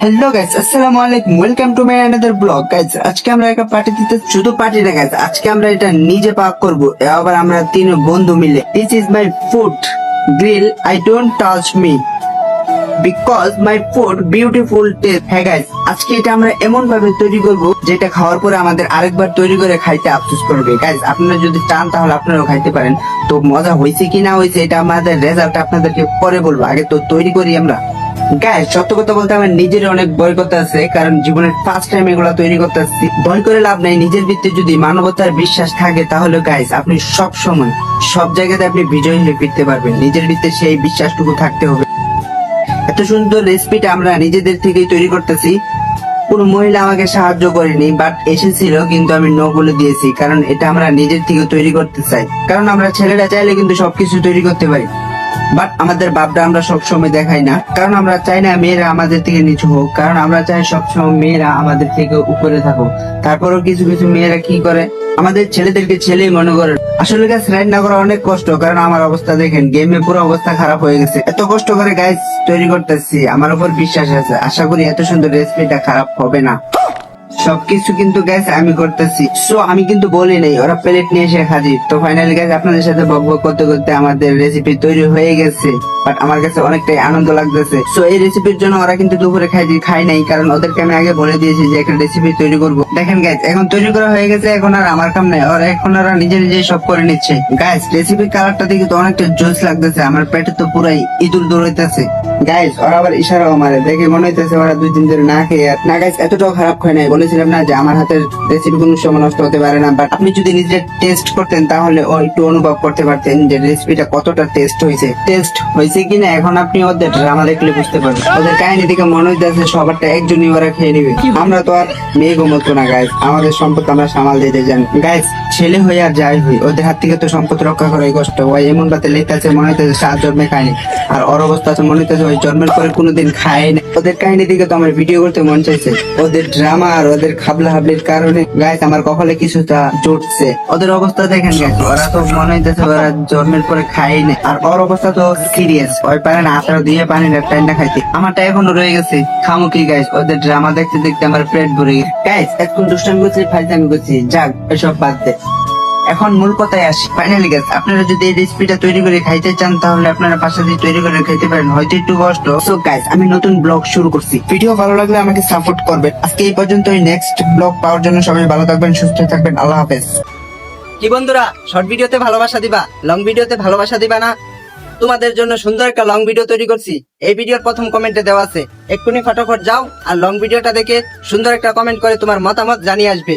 Hello guys আসসালামু আলাইকুম welcome to my another blog guys আজকে আমরা একটা পার্টি দিতে, শুধু পার্টি না গাইজ আজকে আমরা এটা নিজে পাক করব। আবার আমরা তিন বন্ধু মিলে। This is my food grill I don't touch me because my food beautiful taste হ্যাঁ গাইস আজকে এটা আমরা এমন ভাবে তৈরি করব যেটা খাওয়ার পরে আমাদের আরেকবার তৈরি করে খাইতে আফসোস করবে। গাইস আপনারা যদি চান তাহলে আপনারাও খাইতে পারেন। তো মজা হয়েছে কি না হয়েছে এটা আমাদের রেজাল্ট আপনাদেরকে পরে বলব। আগে তো তৈরি করি আমরা। গাইস সত্য কথা বলতে আমার নিজের অনেক ভয় করতে আছে, কারণ জীবনের ফার্স্ট টাইম এগুলা তৈরি করতে আসছি। ভয় করে লাভ নাই, নিজের ভিত্তি যদি মানবতার বিশ্বাস থাকে, তাহলে গাইস আপনি সব সময়, সব জায়গাতে আপনি বিজয়ী হয়ে ফিরতে পারবেন। নিজের ভিত্তি সেই বিশ্বাসটুকু থাকতে হবে। এত সুন্দর রেসিপিটা আমরা নিজেদের থেকেই তৈরি করতেছি। কোন মহিলা আমাকে সাহায্য করেনি বাট এসেছিল, কিন্তু আমি নো বলে দিয়েছি, কারণ এটা আমরা নিজের থেকে তৈরি করতে চাই। কারণ আমরা ছেলেরা চাইলে কিন্তু সবকিছু তৈরি করতে পারি। বাট আমাদের বাপটা আমরা সবসময় দেখাই না। কারণ আমরা চাই না মেয়েরা আমাদের থেকে নিচু হোক। কারণ আমরা চাই সবসময় মেয়েরা আমাদের থেকে উপরে থাকুক। তারপরও কিছু কিছু মেয়েরা কি করে? আমাদের ছেলেদেরকে ছেলে মনে করেন আসলে গাছ না করা অনেক কষ্ট, কারণ আমার অবস্থা দেখেন গেমে পুরো অবস্থা খারাপ হয়ে গেছে। এত কষ্ট করে গাছ তৈরি করতেছি, আমার উপর বিশ্বাস আছে। আশা করি এত সুন্দর রেসিপিটা খারাপ হবে না। সবকিছু কিন্তু গ্যাস আমি করতেছি। সো আমি কিন্তু বলি নাই, ওরা প্লেট নিয়ে এসে হাজির। তো ফাইনালি গ্যাস আপনাদের সাথে বক বক করতে করতে আমাদের রেসিপি তৈরি হয়ে গেছে। বাট আমার কাছে অনেকটাই আনন্দ লাগতেছে। সো এই রেসিপির জন্য ওরা কিন্তু দুপুরে খাই খাই নাই, কারণ ওদেরকে আমি আগে বলে দিয়েছি যে একটা রেসিপি তৈরি করব। দেখেন গ্যাস এখন তৈরি করা হয়ে গেছে, এখন আর আমার কাম নাই। ওরা এখন ওরা নিজে নিজে সব করে নিচ্ছে। গ্যাস রেসিপির কালারটা দেখে তো অনেকটা জোস লাগতেছে, আমার পেটে তো পুরাই ইঁদুর দৌড়াইতেছে। গাইস ওরা আবার ইশারাও মারে। দেখে মনে হইতেছে ওরা দুই দিন ধরে না খেয়ে না গাইস এতটাও খারাপ হয় নাই। বলেছিলাম না যে আমার হাতের রেসিপি কোনো সময় নষ্ট হতে পারে না বাট আপনি যদি নিজে টেস্ট করতেন, তাহলে ও একটু অনুভব করতে পারতেন যে রেসিপিটা কতটা টেস্ট হয়েছে টেস্ট হয়েছে কিনা, এখন আপনি ওদের ড্রামা দেখলে বুঝতে পারবেন। ওদের কাহিনী থেকে মনে হইতেছে সবারটা একজনই ওরা খেয়ে নিবে। আমরা তো আর মেয়ে ঘুমতো না গাইস আমাদের সম্পদ আমরা সামাল দিতে জানি গাইস ছেলে হয়ে আর যাই হই, ওদের হাত থেকে তো সম্পদ রক্ষা করাই কষ্ট। ওই এমন বাতে লেখতেছে মনে হইতেছে সাত জন্মে আর ওর অবস্থা আছে, মনে হইতেছে ওই জন্মের পরে কোনোদিন খায়নি ওদের কাহিনী দিকে তো আমার ভিডিও করতে মন চাইছে। ওদের ড্রামা আর ওদের খাবলা হাবলির কারণে গাইস আমার কপালে কিছুটা জুটছে। ওদের অবস্থা দেখেন গেছে ওরা তো মনে হইতেছে ওরা জন্মের পরে খায়নি আর ওর অবস্থা তো সিরিয়াস ওই পারে না, আঠারো দিয়ে পানি টাইনটা খাইতে। আমারটা এখনও রয়ে গেছে। খামো কি গাইস ওদের ড্রামা দেখতে দেখতে আমার পেট ভরে গেছে। গাইস এখন দুষ্টামি করছি ফাইজামি করছি। যাক, এসব বাদ দে। এখন মূল কথায় আসি। ফাইনালি গাছ আপনারা যদি এই রেসিপিটা তৈরি করে খাইতে চান, তাহলে আপনারা পাশে দিয়ে তৈরি করে খেতে পারেন। হয়তো একটু কষ্ট। সো গাইস আমি নতুন ব্লগ শুরু করছি। ভিডিও ভালো লাগলে আমাকে সাপোর্ট করবেন। আজকে এই পর্যন্তই। নেক্সট ব্লগ পাওয়ার জন্য সবাই ভালো থাকবেন, সুস্থ থাকবেন। আল্লাহ হাফেজ। কি বন্ধুরা শর্ট ভিডিওতে ভালোবাসা দিবা? লং ভিডিওতে ভালোবাসা দিবা না? তোমাদের জন্য সুন্দর একটা লং ভিডিও তৈরি করছি। এই ভিডিওর প্রথম কমেন্টে দেওয়া আছে। এক্ষুনি ফটাফট যাও আর লং ভিডিওটা দেখে সুন্দর একটা কমেন্ট করে তোমার মতামত জানিয়ে আসবে।